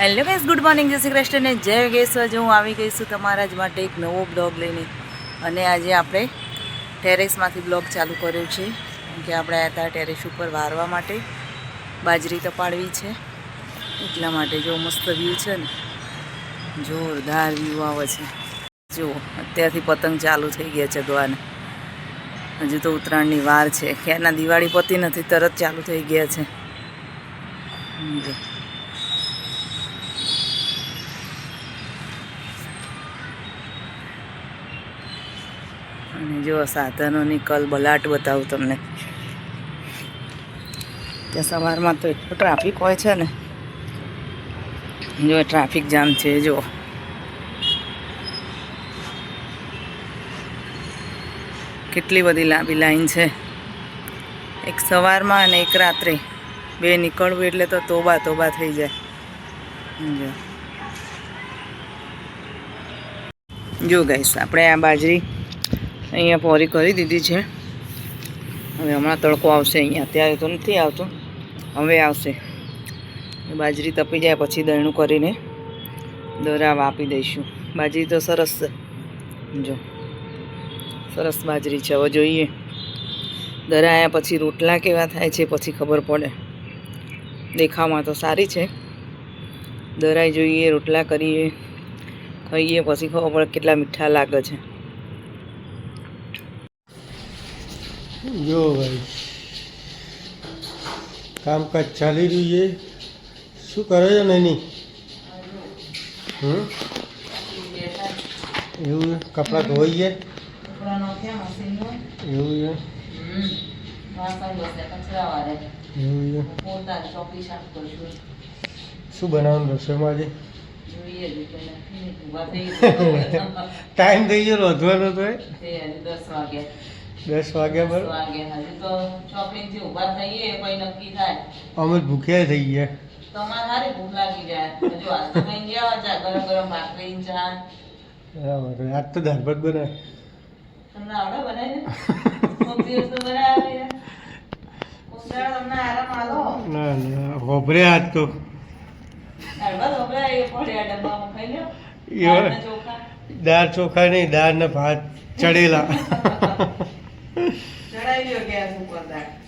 Hello guys good morning જય શ્રી કૃષ્ણ ને જય ગેશ્વર હું આવી ગઈ છું તમારા જ માટે એક નવો બ્લોગ લઈને. અને આજે આપણે ટેરેસમાંથી બ્લોગ ચાલુ કર્યો છે. કે આપણે આવ્યા હતા ટેરેસ ઉપર વારવા માટે. બાજરી તપાડવી છે. એટલા માટે જો મસ્ત વ્યૂ છે ને. જોરદાર વ્યૂ આવે છે. જુઓ, અત્યારથી પતંગ ચાલુ થઈ ગયા છે ગવાને હજુ તો ઉત્તરાયણની વાર છે. ક્યારના દિવાળી પતી નથી, તરત ચાલુ થઈ ગયા છે. અને જો સાધનોની કલબલાટ બતાવું તમને. ત્યાં સવારમાં તો એટલો ટ્રાફિક હોય છે ને. જો ટ્રાફિક જામ છે, જો. કેટલી બધી લાંબી લાઈન છે. એક સવારમાં અને એક રાત્રે. બે નીકળવું એટલે તો તોબા તોબા થઈ જાય. જો ગાઈસ, આપણે આ બાજરી અહીંયા પોરી કરી દીધી છે. હવે હમણાં તડકો આવશે અહીંયા. અત્યારે તો નથી આવતો. હવે આવશે. બાજરી તપી જાય પછી દહીણું કરીને દરાવ આપી દઈશું. બાજરી તો સરસ જો. સરસ બાજરી છે. હવે જોઈએ. દરાયા પછી રોટલા કેવા થાય છે પછી ખબર પડે. દેખાવમાં તો સારી છે. દરાઈ જોઈએ, રોટલા કરીએ. ખાઈએ પછી ખબર પડે કેટલા મીઠા લાગે છે. જો ભાઈ કામકાજ ચાલી રહ્યું છે. શું કરે છે નહીં હમ? એવું કપડાં ધોઈ ધોઈએ એવું છે? એવું છે? શું બનાવવાનું રસોઈમાં આજે? ટાઈમ થઈ ગયો રોધવાનો તો દસ વાગ્યા દસ વાગ્યા થાય. અમે ભૂખ્યા થઈ ગયા. તમારે સારી ભૂખ લાગી જાય. ગરમ ગરમ ભાખરી ચા. બરાબર. આજ તો દાળ ભાત બનાવે. તમને આવડે બનાવીને તો બનાવે. હોભરે આજ તો. દાળ ચોખા નહીં દાળ ને ભાત ચડેલા.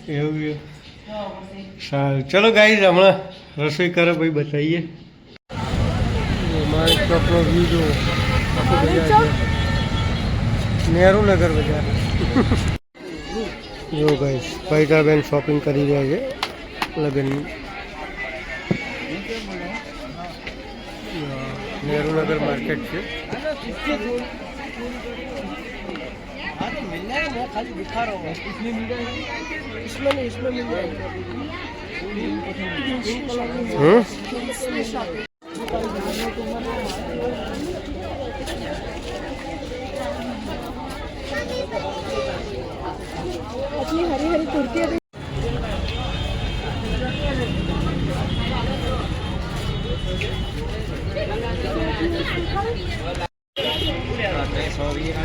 એવું. સારું. ચલો ગાઈઝ હમણાં રસોઈ કરે ભાઈ બતાવીએ. માણેક ચોકનો વ્યૂ જુઓ. છે. નહેરુનગર બજાર. જો ગાઈઝ પૈસાબેન શોપિંગ કરી રહ્યા છે લગ્નની નહેરુનગર માર્કેટ છે. શું ગોતા ઓ ગાઈસ પાણી પી લીધું જો ગાઈસ રસોયા ગોટા ઉતારી રહ્યા છે શું બનાવો રસોયા ગોટા ગોટા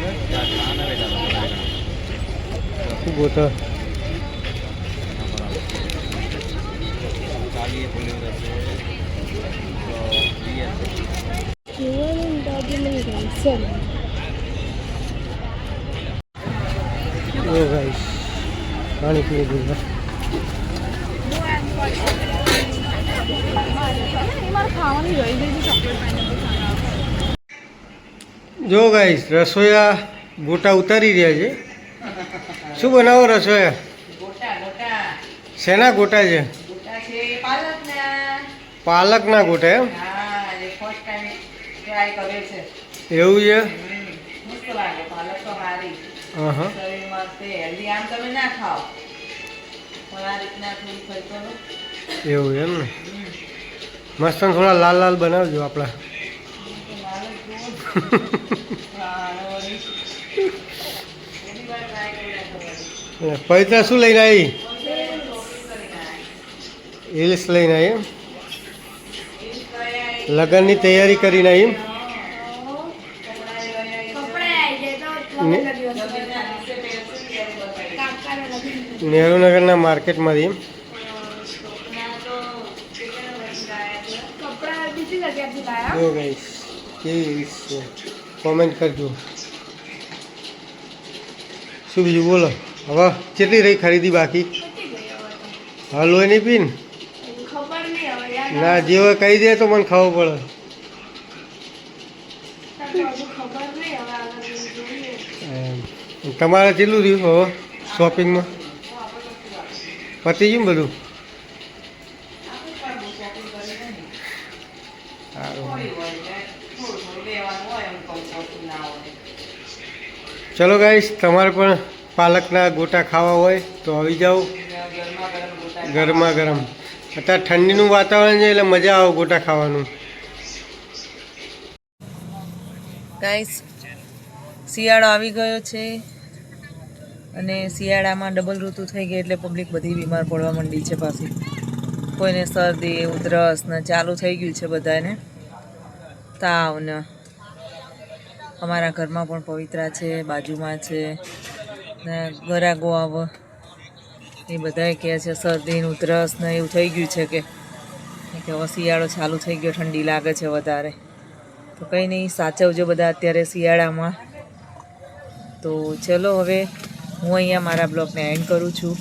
શેના ગોટા છે ગોટા જો ગાઈશ રસોયા ગોટા ઉતારી રહ્યા એ ફર્સ્ટ બનાવો રસોઈ શેના ગોટા છે? પાલકના. ગોટા એમ? પાલક છે. એવું એમ ને? મસ્ત થોડા લાલ લાલ બનાવજો આપણા. પવિત્ર શું લઈને આવી? હિલ્સ લઈને આવી એમ? લગ્નની તૈયારી કરીને આવી નહેરુનગરના માર્કેટમાંથી કેવી છે કોમેન્ટ કરજો. શું બીજું બોલો. હવે કેટલી રહી ખરીદી બાકી? હવે હા, લોહી નહીં પીને? ના, જે કહી દે તો મને ખબર પડે. તમારે કેટલું રહ્યું હવે શોપિંગમાં પતી ગયું બધું? સારું. ચલો ગાઈશ તમારે પણ પાલકના ગોટા ખાવા હોય તો આવી જાઓ. ગરમા ગરમ. અત્યારે ઠંડીનું વાતાવરણ છે એટલે મજા આવે ગોટા ખાવાનું. ગાઈસ શિયાળો આવી ગયો છે અને શિયાળામાં ડબલ ઋતુ થઈ ગઈ એટલે પબ્લિક બધી બીમાર પડવા માંડી છે પાછી. કોઈને શરદી, ઉધરસ ને ચાલુ થઈ ગયું છે બધાને. તાવ ને અમારા ઘરમાં પણ પવિત્રા છે, બાજુમાં છે, ને ગરાગો આવ, એ બધાએ કહે છે, શરદીનું ઉધરસ ને એવું થઈ ગયું છે કે કે હવે શિયાળો ચાલુ થઈ ગયો, ઠંડી લાગે છે વધારે. તો કંઈ નહીં, સાચવજો બધા અત્યારે શિયાળામાં. તો ચલો હવે હું અહીંયા મારા બ્લોગને એન્ડ કરું છું.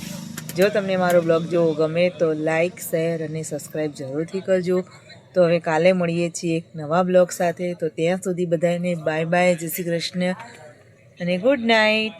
જો તમને મારો બ્લોગ જોવો ગમે તો લાઇક શેર અને સબસ્ક્રાઈબ જરૂરથી કરજો. તો હવે કાલે મળીએ છીએ એક નવા બ્લોગ સાથે. તો ત્યાં સુધી બધાને બાય બાય જય શ્રી કૃષ્ણ. અને ગુડ નાઇટ